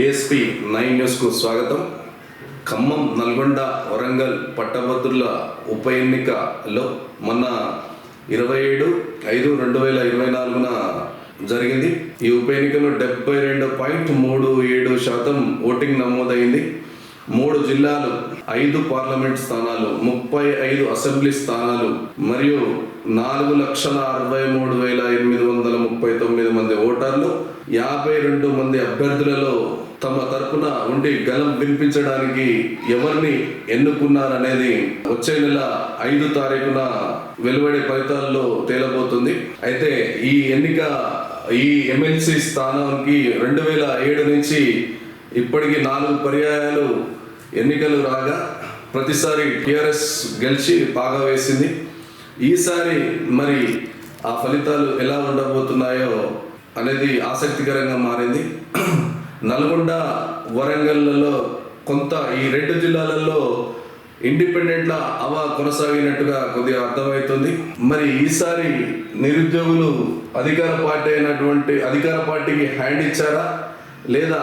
ASP nine న్యూస్కు స్వాగతం. ఖమ్మం నల్గొండ వరంగల్ పట్టభద్రుల ఉప ఎన్నికలో మొన్న ఇరవై ఏడు ఐదు రెండు వేల ఇరవై నాలుగున జరిగింది. ఈ ఉప ఎన్నికలో డెబ్బై రెండు పాయింట్ మూడు ఏడు శాతం ఓటింగ్ నమోదైంది. మూడు జిల్లాలు ఐదు పార్లమెంట్ స్థానాలు ముప్పై ఐదు అసెంబ్లీ స్థానాలు మరియు నాలుగు లక్షల అరవై మూడు వేల ఎనిమిది వందల ముప్పై తొమ్మిది మంది ఓటర్లు యాభై రెండు మంది అభ్యర్థులలో తమ తరపున ఉండి గలం వినిపించడానికి ఎవరిని ఎన్నుకున్నారనేది వచ్చే నెల ఐదు తారీఖున వెలువడే ఫలితాల్లో తేలబోతుంది. అయితే ఈ ఎన్నిక ఈ ఎమ్మెల్సీ స్థానానికి రెండు వేల ఏడు నుంచి ఇప్పటికి నాలుగు పర్యాయాలు ఎన్నికలు రాగా ప్రతిసారి టిఆర్ఎస్ గెలిచి బాగా వేసింది. ఈసారి మరి ఆ ఫలితాలు ఎలా ఉండబోతున్నాయో అనేది ఆసక్తికరంగా మారింది. నల్గొండ వరంగల్లో కొంత ఈ రెండు జిల్లాలలో ఇండిపెండెంట్ల అవా కొనసాగినట్టుగా కొద్దిగా అర్థమవుతుంది. మరి ఈసారి నిరుద్యోగులు అధికార పార్టీ అయినటువంటి అధికార పార్టీకి హ్యాండ్ ఇచ్చారా? లేదా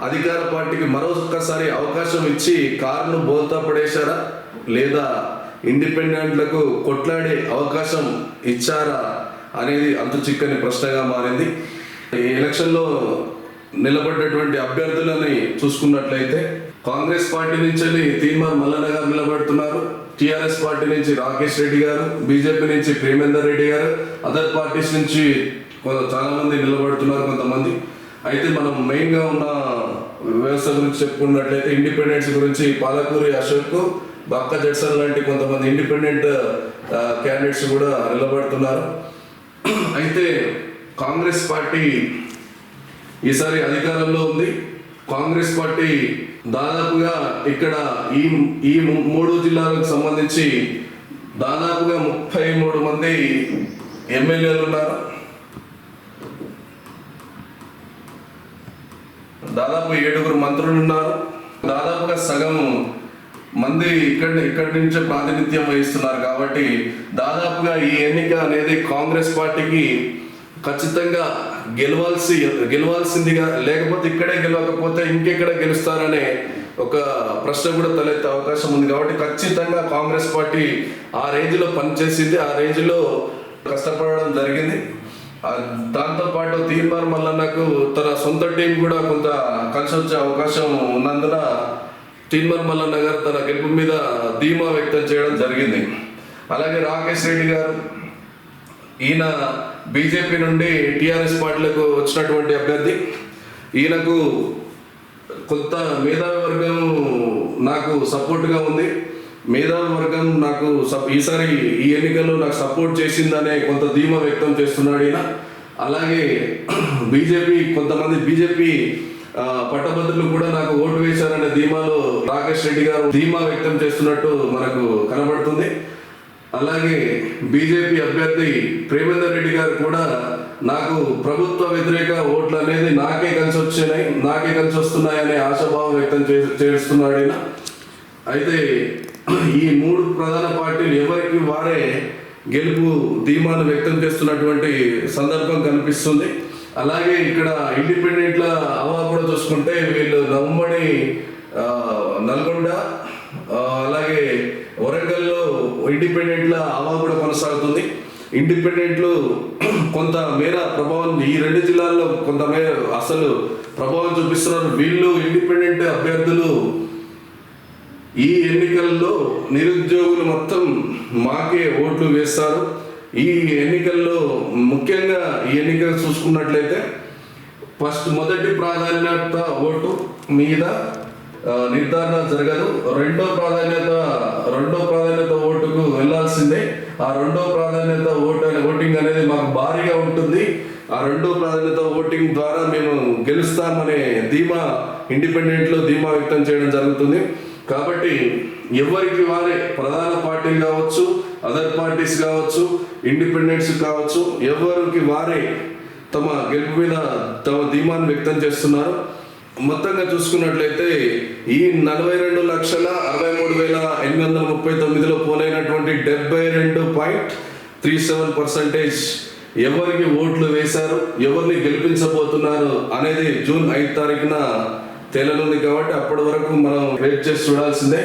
అధికార పార్టీకి మరొకసారి అవకాశం ఇచ్చి కారును బోల్తా పడేశారా? లేదా ఇండిపెండెంట్లకు కొట్లాడే అవకాశం ఇచ్చారా? అనేది అంతు చిక్కని ప్రశ్నగా మారింది. ఈ ఎలక్షన్లో నిలబడ్డటువంటి అభ్యర్థులని చూసుకున్నట్లయితే కాంగ్రెస్ పార్టీ నుంచి తీర్మార్ మల్లన్న గారు నిలబడుతున్నారు. టిఆర్ఎస్ పార్టీ నుంచి రాకేష్ రెడ్డి గారు బీజేపీ నుంచి ప్రేమేందర్ రెడ్డి గారు అదర్ పార్టీస్ నుంచి చాలా మంది నిలబడుతున్నారు కొంతమంది. అయితే మనం మెయిన్గా ఉన్న వ్యవస్థ గురించి చెప్పుకున్నట్లయితే ఇండిపెండెన్స్ గురించి పాలకూరి అశోక్ బక్క జడ్సన్ లాంటి కొంతమంది ఇండిపెండెంట్ క్యాండిడేట్స్ కూడా నిలబడుతున్నారు. అయితే కాంగ్రెస్ పార్టీ ఈసారి అధికారంలో ఉంది. కాంగ్రెస్ పార్టీ దాదాపుగా ఇక్కడ ఈ ఈ మూడు జిల్లాలకు సంబంధించి దాదాపుగా ముప్పై మూడు మంది ఎమ్మెల్యేలు ఉన్నారు. దాదాపు ఏడుగురు మంత్రులు ఉన్నారు. దాదాపుగా సగం మంది ఇక్కడ ఇక్కడి నుంచే ప్రాతినిధ్యం వహిస్తున్నారు కాబట్టి దాదాపుగా ఈ ఎన్నిక అనేది కాంగ్రెస్ పార్టీకి ఖచ్చితంగా గెలవాల్సి గెలవాల్సిందిగా లేకపోతే ఇక్కడే గెలవకపోతే ఇంకెక్కడ గెలుస్తారనే ఒక ప్రశ్న కూడా తలెత్తే అవకాశం ఉంది. కాబట్టి ఖచ్చితంగా కాంగ్రెస్ పార్టీ ఆ రేంజ్లో పనిచేసింది. ఆ రేంజ్లో కష్టపడడం జరిగింది. దాంతోపాటు దాంతో పాటు తీర్మార్ మల్లన్నకు తన సొంత టీం కూడా కొంత కలిసి వచ్చే అవకాశం ఉన్నందున తీర్మార్ మల్లన్న గారు తన గెలుపు మీద ధీమా వ్యక్తం చేయడం జరిగింది. అలాగే రాకేష్ రెడ్డి గారు ఈయన బీజేపీ నుండి టీఆర్ఎస్ పార్టీలకు వచ్చినటువంటి అభ్యర్థి. ఈయనకు కొంత మేధావి వర్గం నాకు సపోర్ట్గా ఉంది. మేధావి వర్గం నాకు సప్- ఈసారి ఈ ఎన్నికల్లో నాకు సపోర్ట్ చేసిందనే కొంత ధీమా వ్యక్తం చేస్తున్నాడు ఈయన. అలాగే బీజేపీ కొంతమంది బీజేపీ పట్టభద్రులు కూడా నాకు ఓటు వేశారనే ధీమాలో రాకేష్ రెడ్డి గారు ధీమా వ్యక్తం చేస్తున్నట్టు మనకు కనబడుతుంది. అలాగే బీజేపీ అభ్యర్థి ప్రేమేందర్ రెడ్డి గారు కూడా నాకు ప్రభుత్వ వ్యతిరేక ఓట్లు అనేది నాకే కలిసి వచ్చినాయి నాకే కలిసి వస్తున్నాయనే ఆశాభావం వ్యక్తం చే- చేస్తున్నాడు అయితే ఈ మూడు ప్రధాన పార్టీలు ఎవరికి వారే గెలుపు ధీమాను వ్యక్తం చేస్తున్నటువంటి సందర్భం కనిపిస్తుంది. అలాగే ఇక్కడ ఇండిపెండెంట్ల హవా కూడా చూసుకుంటే వీళ్ళు నమ్మని నల్గొండ అలాగే వరంగల్లో ఇండిపెండెంట్ల అవా కూడా కొనసాగుతుంది. ఇండిపెండెంట్లు కొంత మేర ప్రభావం ఈ రెండు జిల్లాల్లో కొంత మేర అసలు ప్రభావం చూపిస్తున్నారు. వీళ్ళు ఇండిపెండెంట్ అభ్యర్థులు ఈ ఎన్నికల్లో నిరుద్యోగులు మొత్తం మాకే ఓట్లు వేస్తారు. ఈ ఎన్నికల్లో ముఖ్యంగా ఈ ఎన్నికలు చూసుకున్నట్లయితే ఫస్ట్ మొదటి ప్రాధాన్యత ఓటు మీద నిర్ధారణ జరగదు. రెండో ప్రాధాన్యత రెండో ప్రాధాన్యత ఓటుకు వెళ్ళాల్సిందే ఆ రెండో ప్రాధాన్యత ఓటు అనే ఓటింగ్ అనేది మాకు భారీగా ఉంటుంది. ఆ రెండో ప్రాధాన్యత ఓటింగ్ ద్వారా మేము గెలుస్తామనే ధీమా ఇండిపెండెంట్లో ధీమా వ్యక్తం చేయడం జరుగుతుంది. కాబట్టి ఎవరికి వారే ప్రధాన పార్టీలు కావచ్చు అదర్ పార్టీస్ కావచ్చు ఇండిపెండెంట్స్ కావచ్చు ఎవరికి వారే తమ గెలుపు మీద తమ ధీమాను వ్యక్తం చేస్తున్నారు. మొత్తంగా చూసుకున్నట్లయితే ఈ నలభై రెండు లక్షల అరవై మూడు వేల ఎనిమిది వందల ముప్పై తొమ్మిదిలో పోలైనటువంటి డెబ్బై రెండు పాయింట్ త్రీ సెవెన్ పర్సెంటేజ్ ఎవరికి ఓట్లు వేశారు ఎవరిని గెలిపించబోతున్నారు అనేది జూన్ ఐదు తారీఖున తేలనుంది కాబట్టి అప్పటి వరకు మనం వెయిట్ చేసి చూడాల్సిందే.